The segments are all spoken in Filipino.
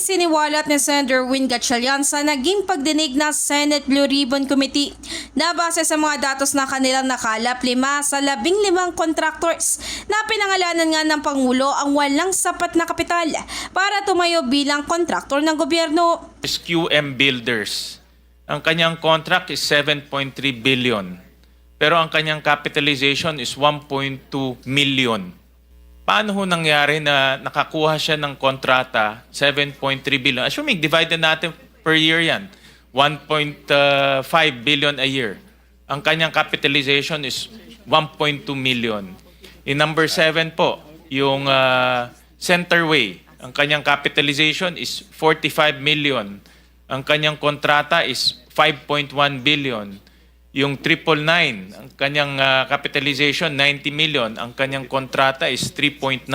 Isiniwalat ni Senator Win Gatchalian sa naging pagdinig ng Senate Blue Ribbon Committee na base sa mga datos na kanilang nakalap lima sa labing limang contractors na pinangalanan nga ng Pangulo ang walang sapat na kapital para tumayo bilang kontraktor ng gobyerno. SQM Builders. Ang kanyang contract is 7.3 billion. Pero ang kanyang capitalization is 1.2 million. Paano ho nangyari na nakakuha siya ng kontrata 7.3 billion? Assuming divided natin per year yan. 1.5 billion a year. Ang kanyang capitalization is 1.2 million. In number 7 po, yung uh, Centerway. Ang kanyang capitalization is 45 million. Ang kanyang kontrata is 5.1 billion. Yung triple nine, ang kanyang ah, capitalization 90 million, ang kanyang kontrata is 3.9.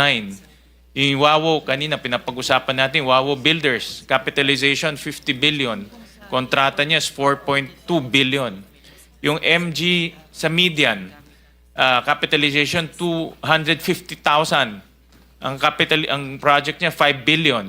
Yung Wawo, kanina pinapag-usapan natin, Wawo Builders, capitalization 50 billion, kontrata niya is 4.2 billion. Yung MG sa median, ah, capitalization 250,000. Ang capital ang project niya 5 billion.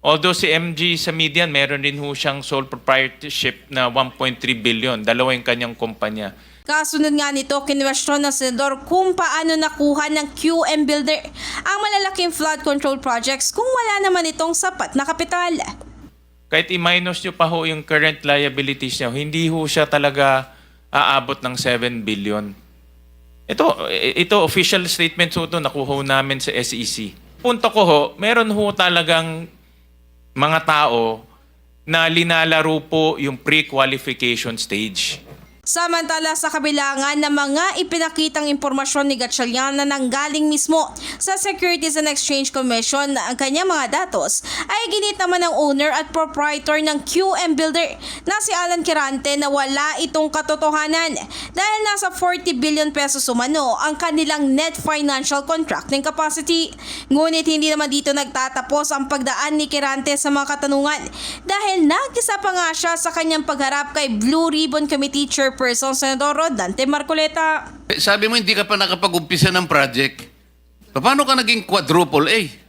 Although si MG sa median, meron din ho siyang sole proprietorship na 1.3 billion. Dalawa yung kanyang kumpanya. Kasunod nga nito, kinwestiyon ng senador kung paano nakuha ng QM Builder ang malalaking flood control projects kung wala naman itong sapat na kapital. Kahit i-minus nyo pa ho yung current liabilities niya, hindi ho siya talaga aabot ng 7 billion. Ito, ito official statement ho ito, nakuha namin sa SEC. Punto ko ho, meron ho talagang mga tao na linalaro po yung pre-qualification stage. Samantala sa kabilangan ng mga ipinakitang impormasyon ni Gatchalian na nanggaling mismo sa Securities and Exchange Commission na ang kanyang mga datos ay ginit naman ng owner at proprietor ng QM Builder na si Alan Kirante na wala itong katotohanan dahil nasa 40 billion pesos umano ang kanilang net financial contracting capacity. Ngunit hindi naman dito nagtatapos ang pagdaan ni Kirante sa mga katanungan dahil nagkisa pa nga siya sa kanyang pagharap kay Blue Ribbon Committee Chairperson Senador Dante Marcoleta. Eh, Sabi mo hindi ka pa nakapag-umpisa ng project. Paano ka naging quadruple A?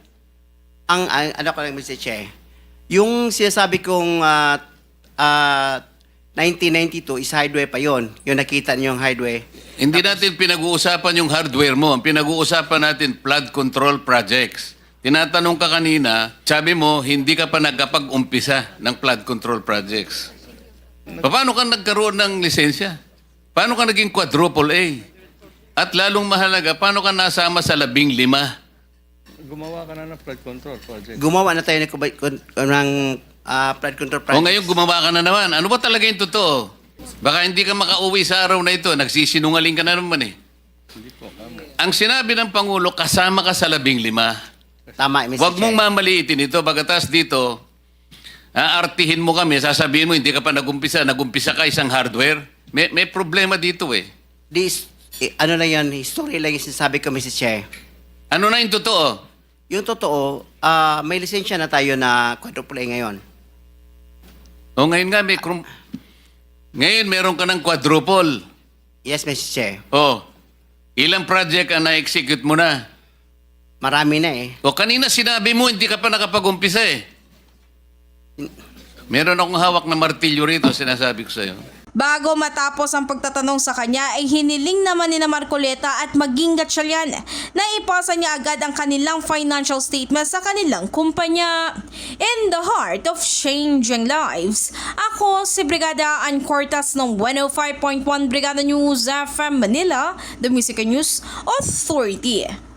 ang, ang ano ko lang Mr. Che, yung sinasabi kong ah, ah, 1992 is highway pa yon. Yung nakita niyo yung highway. Hindi natin pinag-uusapan yung hardware mo. Ang pinag-uusapan natin flood control projects. Tinatanong ka kanina, sabi mo hindi ka pa nagkapag-umpisa ng flood control projects. Paano ka nagkaroon ng lisensya? Paano ka naging quadruple A? At lalong mahalaga, paano ka nasama sa labing lima? Gumawa ka na ng flood control project. Gumawa na tayo ng, ng ah, flood control O project. ngayon gumawa ka na naman. Ano ba talaga yung totoo? Baka hindi ka makauwi sa araw na ito. Nagsisinungaling ka na naman eh. Ang sinabi ng Pangulo, kasama ka sa labing lima. Tama, Mr. Huwag mong mamaliitin ito. Bagatas dito, aartihin mo kami, sasabihin mo, hindi ka pa nagumpisa. Nagumpisa ka isang hardware. May, may problema dito eh. This, eh, ano lang yan, history lang yung sinasabi ko, Mr. Che. Ano na yung totoo? Yung totoo, ah, may lisensya na tayo na quadruple A ngayon. O ngayon nga, may... krum- ngayon, meron ka ng quadruple. Yes, Mr. Che. O, ilang project ang na-execute mo na? Marami na eh. O kanina sinabi mo, hindi ka pa nakapag-umpisa eh. Meron akong hawak na martilyo rito, sinasabi ko sa'yo. Bago matapos ang pagtatanong sa kanya ay hiniling naman ni na Marcoleta at maging Gatchalian na ipasa niya agad ang kanilang financial statement sa kanilang kumpanya. In the heart of changing lives, ako si Brigada Ann Cortas ng 105.1 Brigada News FM Manila, the Music News Authority.